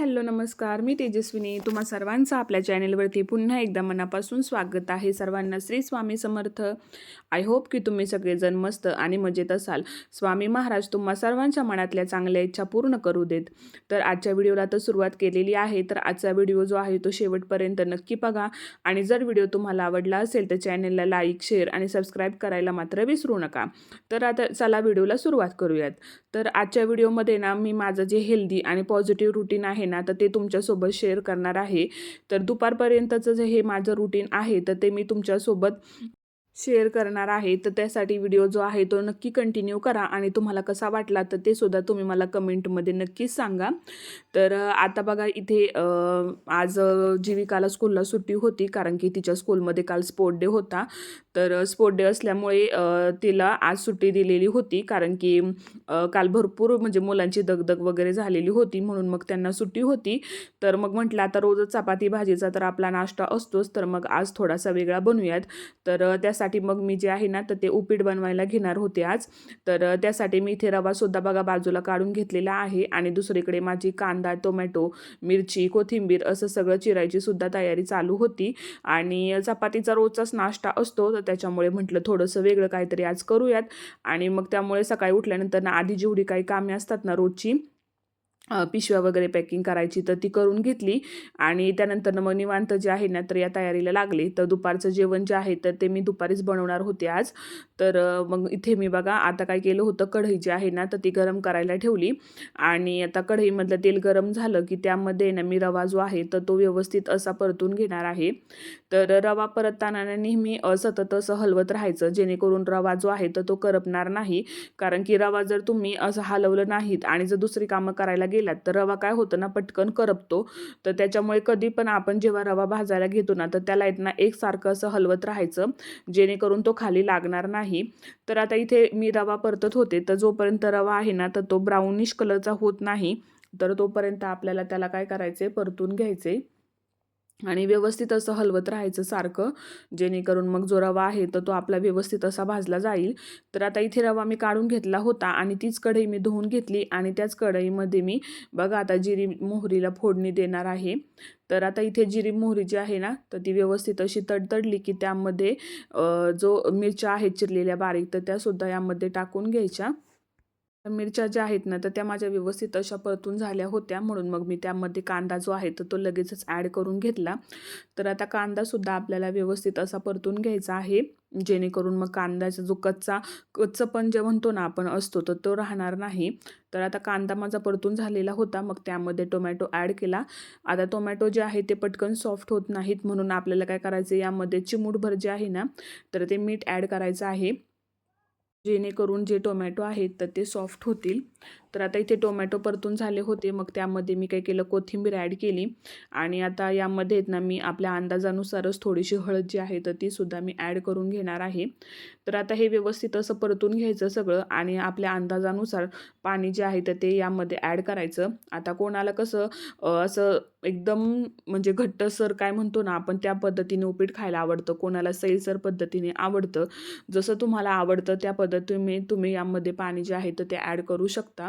Hello नमस्कार. मी तेजस्विनी. तुम्हा सर्वांचं आपल्या चॅनेलवरती पुन्हा एकदा मनापासून स्वागत आहे. सर्वांना श्री स्वामी समर्थ. आय होप की तुम्ही सगळेजण मस्त आणि मजेत असाल. स्वामी महाराज तुम्हा सर्वांच्या मनातल्या चांगल्या इच्छा पूर्ण करू देत. तर आजच्या व्हिडिओला तर सुरुवात केलेली आहे. तर आजचा व्हिडिओ जो आहे तो शेवटपर्यंत नक्की बघा. आणि जर व्हिडिओ तुम्हाला आवडला असेल तर चॅनेलला लाईक शेअर आणि सबस्क्राईब करायला मात्र विसरू नका. तर आता चला व्हिडिओला सुरुवात करूयात. तर आजच्या व्हिडिओमध्ये ना मी माझं जे हेल्दी आणि पॉझिटिव्ह रुटीन आहे ना तर ते तुमच्यासोबत शेअर करणार आहे. तर दुपारपर्यंतचं जे हे माझं रुटीन आहे तर ते मी तुमच्यासोबत शेअर करणार आहे तर त्यासाठी व्हिडिओ जो आहे तो नक्की कंटिन्यू करा. आणि तुम्हाला कसा वाटला तर ते सुद्धा तुम्ही मला कमेंटमध्ये नक्कीच सांगा. तर आता बघा इथे आज जीविकाला स्कूलला सुट्टी होती कारण की तिच्या स्कूलमध्ये काल स्पोर्ट डे होता. तर स्पोर्ट डे असल्यामुळे तिला आज सुट्टी दिलेली होती. कारण की काल भरपूर म्हणजे मुलांची दगदग वगैरे झालेली होती. म्हणून मग त्यांना सुट्टी होती. तर मग म्हटलं आता रोजच चपाती भाजीचा तर आपला नाश्ता असतोच. तर मग आज थोडासा वेगळा बनवूयात. तर त्यासाठी मग मी जे आहे ना तर ते उपीट बनवायला घेणार होते आज. तर त्यासाठी मी इथे रवासुद्धा बघा बाजूला काढून घेतलेला आहे. आणि दुसरीकडे माझी कांदा टोमॅटो मिरची कोथिंबीर असं सगळं चिरायची सुद्धा तयारी चालू होती. आणि चपातीचा रोजचाच नाश्ता असतो. होतं त्याच्यामुळे म्हटलं थोडंसं वेगळं काहीतरी आज करूयात. आणि मग त्यामुळे सकाळी उठल्यानंतर ना आधी जेवढी काही कामे असतात ना रोजची पिशव्या वगैरे पॅकिंग करायची तर ती करून घेतली. आणि त्यानंतर मग निवांत जे आहे ना तर या तयारीला लागले. तर दुपारचं जेवण जे आहे तर ते मी दुपारीच बनवणार होते आज. तर मग इथे मी बघा आता काय केलं होतं कढई जी आहे ना तर ती गरम करायला ठेवली. आणि आता कढईमधलं तेल गरम झालं की त्यामध्ये ना मी रवा जो आहे तर तो व्यवस्थित असा परतून घेणार आहे. तर रवा परतताना नेहमी सतत असं हलवत राहायचं. जेणेकरून रवा जो आहे तर तो करपणार नाही. कारण की रवा जर तुम्ही असं हलवलं नाहीत आणि जर दुसरी कामं करायला गेलात तर रवा काय होतं ना पटकन करपतो. तर त्याच्यामुळे कधी पण आपण जेव्हा रवा भाजायला घेतो ना तर त्याला आहेत ना एकसारखं असं हलवत राहायचं जेणेकरून तो खाली लागणार नाही. तर आता इथे मी रवा परतत होते तर जोपर्यंत रवा आहे ना तर तो ब्राउनिश कलरचा होत नाही. तर तोपर्यंत आपल्याला त्याला काय करायचे परतून घ्यायचे आणि व्यवस्थित असं हलवत राहायचं सारखं जेणेकरून मग जो रवा आहे तर तो आपला व्यवस्थित असा भाजला जाईल. तर आता इथे रवा मी काढून घेतला होता आणि तीच कढई मी धुवून घेतली आणि त्याच कढईमध्ये मी बघा आता जिरी मोहरीला फोडणी देणार आहे. तर आता इथे जिरी मोहरी जी आहे ना तर ती व्यवस्थित अशी तडतडली की त्यामध्ये जो मिरच्या आहेत चिरलेल्या बारीक तर त्यासुद्धा यामध्ये टाकून घ्यायच्या. तर मिरच्या ज्या आहेत ना तर त्या माझ्या व्यवस्थित अशा परतून झाल्या होत्या. म्हणून मग मी त्यामध्ये कांदा जो आहे तर तो लगेचच ॲड करून घेतला. तर आता कांदासुद्धा आपल्याला व्यवस्थित असा परतून घ्यायचा आहे. जेणेकरून मग कांद्याचा जो कच्चा कच्चं पण जे म्हणतो ना आपण असतो तर तो राहणार नाही. तर आता कांदा माझा परतून झालेला होता मग त्यामध्ये टोमॅटो ॲड केला. आता टोमॅटो जे आहे ते पटकन सॉफ्ट होत नाहीत. म्हणून आपल्याला काय करायचं यामध्ये चिमूटभर जे आहे ना तर ते मीठ ॲड करायचं आहे. जेणेकरून जे टोमॅटो आहेत तर ते सॉफ्ट होतील. तर आता इथे टोमॅटो परतून झाले होते. मग त्यामध्ये मी काय केलं? कोथिंबीर ॲड केली. आणि आता यामध्ये आहेत ना मी आपल्या अंदाजानुसारच थोडीशी हळद जी आहे तर ती सुद्धा मी ॲड करून घेणार आहे. तर आता हे व्यवस्थित असं परतून घ्यायचं सगळं आणि आपल्या अंदाजानुसार पाणी जे आहे तर ते यामध्ये ॲड करायचं. आता कोणाला कसं असं एकदम म्हणजे घट्टसर काय म्हणतो ना आपण त्या पद्धतीने उपीट खायला आवडतं. कोणाला सैलसर पद्धतीने आवडतं. जसं तुम्हाला आवडतं त्या पद्धतीने तुम्ही यामध्ये पाणी जे आहे तर ते ॲड करू शकता.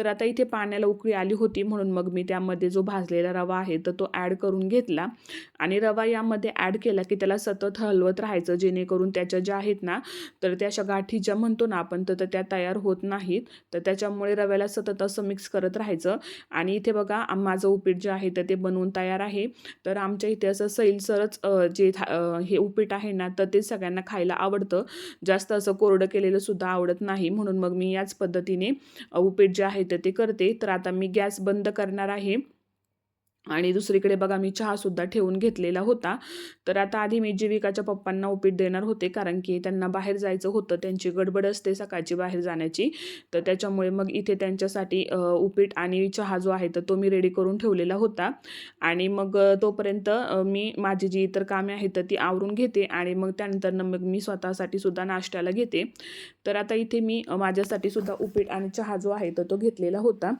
तर आता इथे पाण्याला उकळी आली होती म्हणून मग मी त्यामध्ये जो भाजलेला रवा आहे तर तो ॲड करून घेतला. आणि रवा यामध्ये ॲड केला की त्याला सतत हलवत राहायचं जेणेकरून त्याच्या ज्या आहेत ना तर त्या अशा गाठी ज्या म्हणतो ना आपण तर त्या तयार होत नाहीत. तर त्याच्यामुळे रव्याला सतत असं मिक्स करत राहायचं. आणि इथे बघा माझं उपीट जे आहे तर ते बनवून तयार आहे. तर आमच्या इथे असं सैलसरच जे था- हे उपीट आहे ना तर ते सगळ्यांना खायला आवडतं. जास्त असं कोरडं केलेलं सुद्धा आवडत नाही. म्हणून मग मी याच पद्धतीने उपीट जे आहे तर ते करते. तर आता मी गॅस बंद करणार आहे. आणि दुसरीकडे बघा मी चहासुद्धा ठेवून घेतलेला होता. तर आता आधी मी जीविकाच्या पप्पांना उपीट देणार होते कारण की त्यांना बाहेर जायचं होतं. त्यांची गडबड असते सकाळची बाहेर जाण्याची. तर त्याच्यामुळे मग इथे त्यांच्यासाठी उपीट आणि चहा जो आहे तर तो मी रेडी करून ठेवलेला होता. आणि मग तोपर्यंत मी माझी जी इतर कामे आहेत तर ती आवरून घेते आणि मग त्यानंतर मग मी स्वतःसाठी सुद्धा नाश्त्याला घेते. तर आता इथे मी माझ्यासाठी सुद्धा उपीट आणि चहा जो आहे तर तो घेतलेला होता.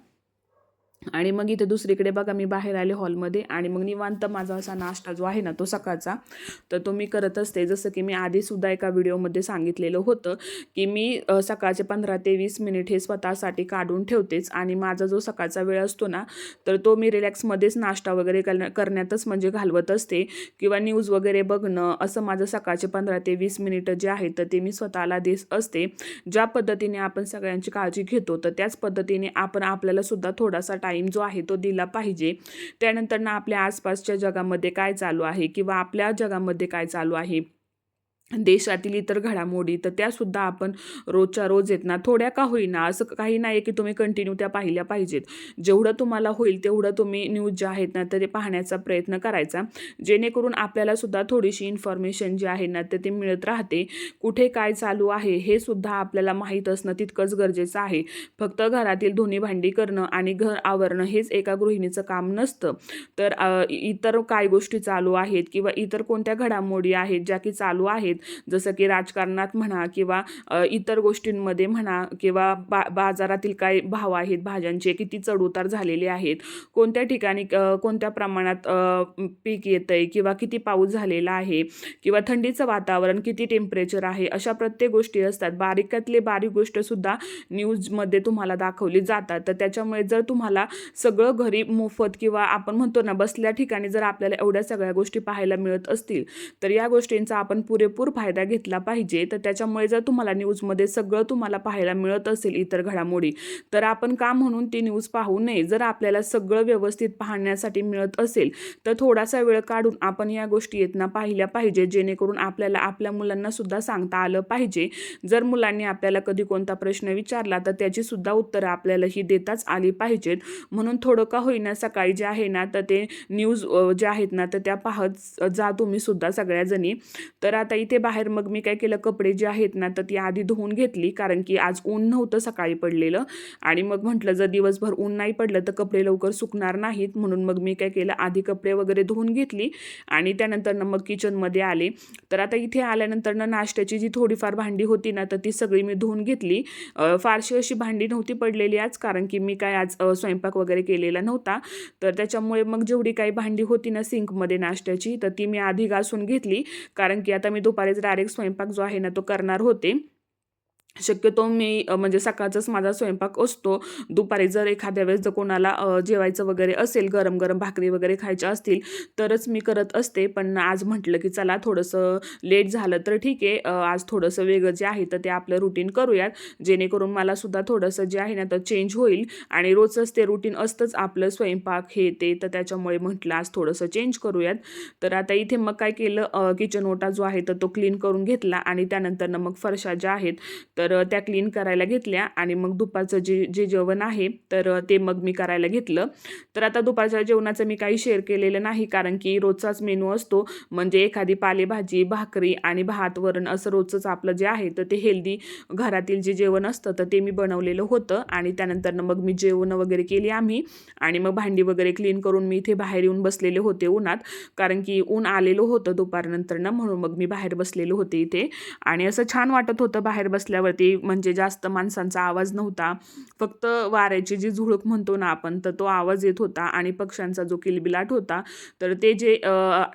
आणि मग इथे दुसरीकडे बघा मी बाहेर आले हॉलमध्ये आणि मग निवांत माझा असा नाश्ता जो आहे ना तो सकाळचा तर तो मी करत असते. जसं की मी आधीसुद्धा एका व्हिडिओमध्ये सांगितलेलं होतं की मी सकाळचे पंधरा ते वीस मिनिट हे स्वतःसाठी काढून ठेवतेच आणि माझा जो सकाळचा वेळ असतो ना तर तो मी रिलॅक्समध्येच नाश्ता वगैरे कर करण्यातच म्हणजे घालवत असते किंवा न्यूज वगैरे बघणं असं माझं सकाळचे पंधरा ते वीस मिनिटं जे आहेत तर ते मी स्वतःला देत असते. ज्या पद्धतीने आपण सगळ्यांची काळजी घेतो तर त्याच पद्धतीने आपण आपल्याला सुद्धा थोडासा टाईम टाईम जो आहे तो दिला पाहिजे. त्यानंतर ना आपल्या आसपासच्या जगामध्ये काय चालू आहे किंवा आपल्या जगामध्ये काय चालू आहे? देशातील इतर घडामोडी तर त्यासुद्धा आपण रोजच्या रोज येत ना थोड्या का होईना असं काही नाही की तुम्ही कंटिन्यू त्या पाहिल्या पाहिजेत. जेवढं तुम्हाला होईल तेवढं तुम्ही न्यूज ज्या आहेत ना तर ते पाहण्याचा प्रयत्न करायचा. जेणेकरून आपल्याला सुद्धा थोडीशी इन्फॉर्मेशन जी आहे ना तर ते मिळत राहते. कुठे काय चालू आहे हे सुद्धा आपल्याला माहीत असणं तितकंच गरजेचं आहे. फक्त घरातील धुणी भांडी करणं आणि घर आवरणं हेच एका गृहिणीचं काम नसतं. तर इतर काय गोष्टी चालू आहेत किंवा इतर कोणत्या घडामोडी आहेत ज्या की चालू आहेत जसं की राजकारणात म्हणा किंवा इतर गोष्टींमध्ये म्हणा किंवा बा बाजारातील काय भाव आहेत भाज्यांचे किती चढउतार झालेले आहेत कोणत्या ठिकाणी कोणत्या प्रमाणात पीक येतं आहे किंवा किती पाऊस झालेला आहे किंवा थंडीचं वातावरण किती टेम्परेचर आहे अशा प्रत्येक गोष्टी असतात. बारीकातले बारीक गोष्टसुद्धा न्यूजमध्ये तुम्हाला दाखवली जातात. तर त्याच्यामुळे जर तुम्हाला सगळं घरी मोफत किंवा आपण म्हणतो ना बसल्या ठिकाणी जर आपल्याला एवढ्या सगळ्या गोष्टी पाहायला मिळत असतील तर या गोष्टींचा आपण पुरेपूर फायदा घेतला पाहिजे. तर त्याच्यामुळे जर तुम्हाला न्यूजमध्ये सगळं तुम्हाला पाहायला मिळत असेल इतर घडामोडी तर आपण का म्हणून ती न्यूज पाहू नये? जर आपल्याला सगळं व्यवस्थित पाहण्यासाठी मिळत असेल तर थोडासा वेळ काढून आपण या गोष्टी येतना पाहिल्या पाहिजे. जेणेकरून आपल्याला आपल्या मुलांना सुद्धा सांगता आलं पाहिजे. जर मुलांनी आपल्याला कधी कोणता प्रश्न विचारला तर त्याची सुद्धा उत्तरं आपल्याला ही देताच आली पाहिजेत. म्हणून थोडं का होईना सकाळी जे आहे ना तर ते न्यूज जे आहेत ना तर त्या पाहत जा तुम्ही सुद्धा सगळ्याजणी. तर आता इथे बाहेर मग मी काय केलं कपडे जे आहेत ना तर ती आधी धुवून घेतली. कारण की आज ऊन नव्हतं सकाळी पडलेलं. आणि मग म्हटलं जर दिवसभर ऊन नाही पडलं तर कपडे लवकर सुकणार नाहीत. म्हणून मग मी काय केलं आधी कपडे वगैरे धुवून घेतली. आणि त्यानंतर ना मग किचनमध्ये आले. तर आता इथे आल्यानंतर ना नाश्त्याची जी थोडीफार भांडी होती ना तर ती सगळी मी धुवून घेतली. फारशी अशी भांडी नव्हती पडलेली आज कारण की मी काय आज स्वयंपाक वगैरे केलेला नव्हता. तर त्याच्यामुळे मग जेवढी काही भांडी होती ना सिंकमध्ये नाश्त्याची तर ती मी आधी घासून घेतली. कारण की आता मी दुपारीच डायरेक्ट स्वयंपाक जो आहे ना तो करणार होते शक्यतो मी म्हणजे सकाळचाच माझा स्वयंपाक असतो. दुपारी जर एखाद्या वेळेस जर कोणाला जेवायचं वगैरे असेल गरम गरम भाकरी वगैरे खायच्या असतील तरच मी करत असते. पण आज म्हटलं की चला थोडंसं लेट झालं तर ठीक आहे. आज थोडंसं वेगळं जे आहे तर ते आपलं रुटीन करूयात. जेणेकरून मला सुद्धा थोडंसं जे आहे ना तर चेंज होईल. आणि रोजच ते रुटीन असतंच आपलं स्वयंपाक हे ते तर त्याच्यामुळे म्हटलं आज थोडंसं चेंज करूयात. तर आता इथे मग काय केलं किचन ओटा जो आहे तर तो क्लीन करून घेतला आणि त्यानंतर मग फरशा ज्या आहेत तर त्या क्लीन करायला घेतल्या आणि मग दुपारचं जे जे जेवण आहे तर ते मग मी करायला घेतलं. तर आता दुपारच्या जेवणाचं मी काही शेअर केलेलं नाही कारण की रोजचाच मेनू असतो. म्हणजे एखादी पालेभाजी भाकरी आणि भात वरण असं रोजचंच आपलं जे आहे तर ते हेल्दी घरातील जे जेवण असतं तर ते मी बनवलेलं होतं. आणि त्यानंतर मग मी जेवण वगैरे केली आम्ही. आणि मग भांडी वगैरे क्लीन करून मी इथे बाहेर येऊन बसलेले होते उन्हात. कारण की ऊन आलेलं होतं दुपारनंतर ना म्हणून मग मी बाहेर बसलेले होते इथे. आणि असं छान वाटत होतं बाहेर बसल्यावर. बसल्यावरती म्हणजे जास्त माणसांचा आवाज नव्हता. फक्त वाऱ्याची जी झुळूक म्हणतो ना आपण तर तो आवाज येत होता आणि पक्ष्यांचा जो किलबिलाट होता तर ते जे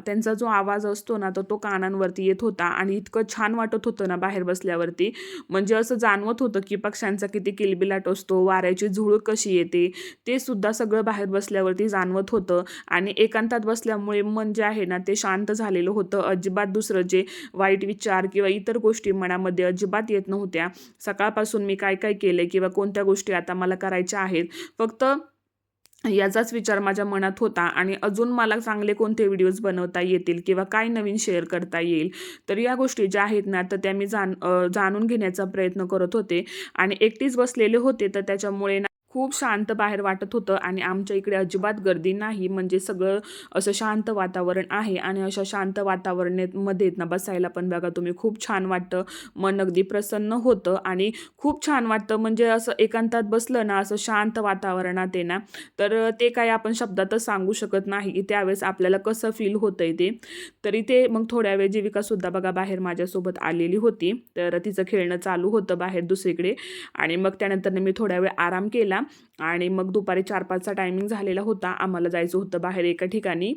त्यांचा जो आवाज असतो ना तर तो कानांवरती येत होता आणि इतकं छान वाटत होतं ना बाहेर बसल्यावरती. म्हणजे असं जाणवत होतं की पक्ष्यांचा किती किलबिलाट असतो वाऱ्याची झुळूक कशी येते ते सुद्धा सगळं बाहेर बसल्यावरती जाणवत होतं. आणि एकांतात बसल्यामुळे मन जे आहे ना ते शांत झालेलं होतं. अजिबात दुसरं जे वाईट विचार किंवा इतर गोष्टी मनामध्ये अजिबात येत नव्हत्या. सकाळपासून मी काय काय केले किंवा कोणत्या गोष्टी आता मला करायच्या आहेत फक्त याचाच विचार माझ्या मनात होता आणि अजून मला चांगले कोणते व्हिडिओज बनवता येतील किंवा काय नवीन शेअर करता येईल तर या गोष्टी ज्या आहेत ना तर त्या मी जाण जाणून घेण्याचा प्रयत्न करत होते आणि एकटीच बसलेले होते तर त्याच्यामुळे ना खूप शांत बाहेर वाटत होतं आणि आमच्या इकडे अजिबात गर्दी नाही म्हणजे सगळं असं शांत वातावरण आहे आणि अशा शांत वातावरणामध्ये ना बसायला पण बघा तुम्ही खूप छान वाटतं. मन अगदी प्रसन्न होतं आणि खूप छान वाटतं म्हणजे असं एकांतात बसलं ना असं शांत वातावरणात आहे ना तर ते काय आपण शब्दातच सांगू शकत नाही. की त्यावेळेस आपल्याला कसं फील होतंय ते. तरी ते मग थोड्या वेळ जीविकासुद्धा बघा बाहेर माझ्यासोबत आलेली होती. तर तिचं खेळणं चालू होतं बाहेर दुसरीकडे. आणि मग त्यानंतर मी थोड्या वेळ आराम केला. आणि मग दुपारी चार पाचचा टायमिंग झालेला होता. आम्हाला जायचं होतं बाहेर एका ठिकाणी.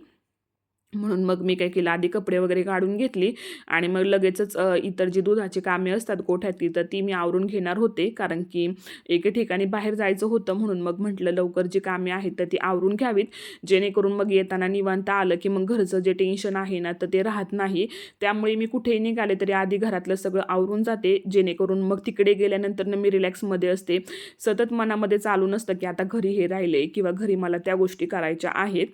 म्हणून मग मी काय केलं आधी कपडे वगैरे काढून घेतली आणि मग लगेचच इतर जी दुधाची कामे असतात गोठ्यातली तर ती मी आवरून घेणार होते. कारण की एके ठिकाणी बाहेर जायचं होतं म्हणून मग म्हटलं लवकर जी कामे आहेत तर ती आवरून घ्यावीत. जेणेकरून मग येताना निवांत आलं की मग घरचं जे टेन्शन आहे ना तर ते राहत नाही. त्यामुळे मी कुठेही निघाले तरी आधी घरातलं सगळं आवरून जाते. जेणेकरून मग तिकडे गेल्यानंतर मी रिलॅक्समध्ये असते. सतत मनामध्ये चालू नसतं की आता घरी हे राहिले किंवा घरी मला त्या गोष्टी करायच्या आहेत.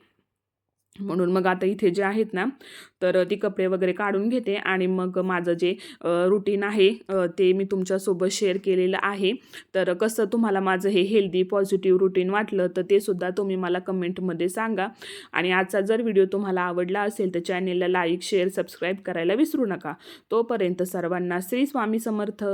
म्हणून मग आता इथे जे आहेत ना तर ती कपडे वगैरे काढून घेते आणि मग माझं जे रुटीन आहे ते मी तुमच्यासोबत शेअर केलेलं आहे. तर कसं तुम्हाला माझं हे हेल्दी पॉझिटिव्ह रुटीन वाटलं तर ते सुद्धा तुम्ही मला कमेंटमध्ये सांगा. आणि आजचा जर व्हिडिओ तुम्हाला आवडला असेल तर चॅनेलला लाईक शेअर सबस्क्राईब करायला विसरू नका. तोपर्यंत सर्वांना श्री स्वामी समर्थ.